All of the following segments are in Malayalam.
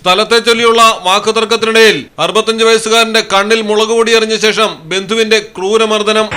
സ്ഥലത്തെ ചൊല്ലിയുള്ള വാക്കുതർക്കത്തിനിടയിൽ അറുപത്തഞ്ച് വയസ്സുകാരന്റെ കണ്ണിൽ മുളക് പൊടി എറിഞ്ഞ ശേഷം ബന്ധുവിന്റെ ക്രൂരമർദ്ദനം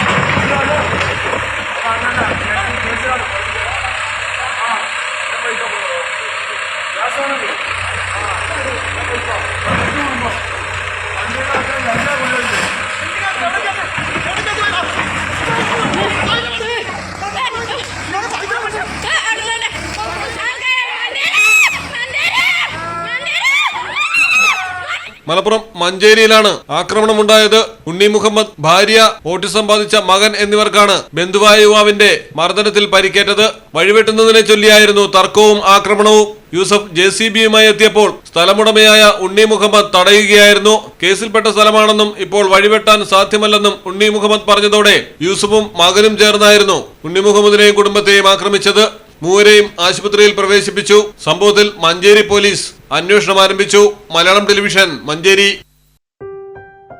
മലപ്പുറം മഞ്ചേരിയിലാണ് ആക്രമണമുണ്ടായത്. ഉണ്ണി മുഹമ്മദ് ഭാര്യ ഓട്ടിസം ബാധിച്ച മകൻ എന്നിവർക്കാണ് ബന്ധുവായ യുവാവിന്റെ മർദ്ദനത്തിൽ പരിക്കേറ്റത്. വഴിവെട്ടുന്നതിനെ ചൊല്ലിയായിരുന്നു തർക്കവും ആക്രമണവും. യൂസഫ് ജെ സി ബിയുമായി എത്തിയപ്പോൾ സ്ഥലമുടമയായ ഉണ്ണി മുഹമ്മദ് തടയുകയായിരുന്നു. കേസിൽപ്പെട്ട സ്ഥലമാണെന്നും ഇപ്പോൾ വഴിവെട്ടാൻ സാധ്യമല്ലെന്നും ഉണ്ണി മുഹമ്മദ് പറഞ്ഞതോടെ യൂസഫും മകനും ചേർന്നായിരുന്നു ഉണ്ണി മുഹമ്മദിനെയും കുടുംബത്തെയും ആക്രമിച്ചത്. മൂവരെയും ആശുപത്രിയിൽ പ്രവേശിപ്പിച്ചു. സംഭവത്തിൽ മഞ്ചേരി പോലീസ് അന്വേഷണം ആരംഭിച്ചു. മലയാളം ടെലിവിഷൻ മഞ്ചേരി.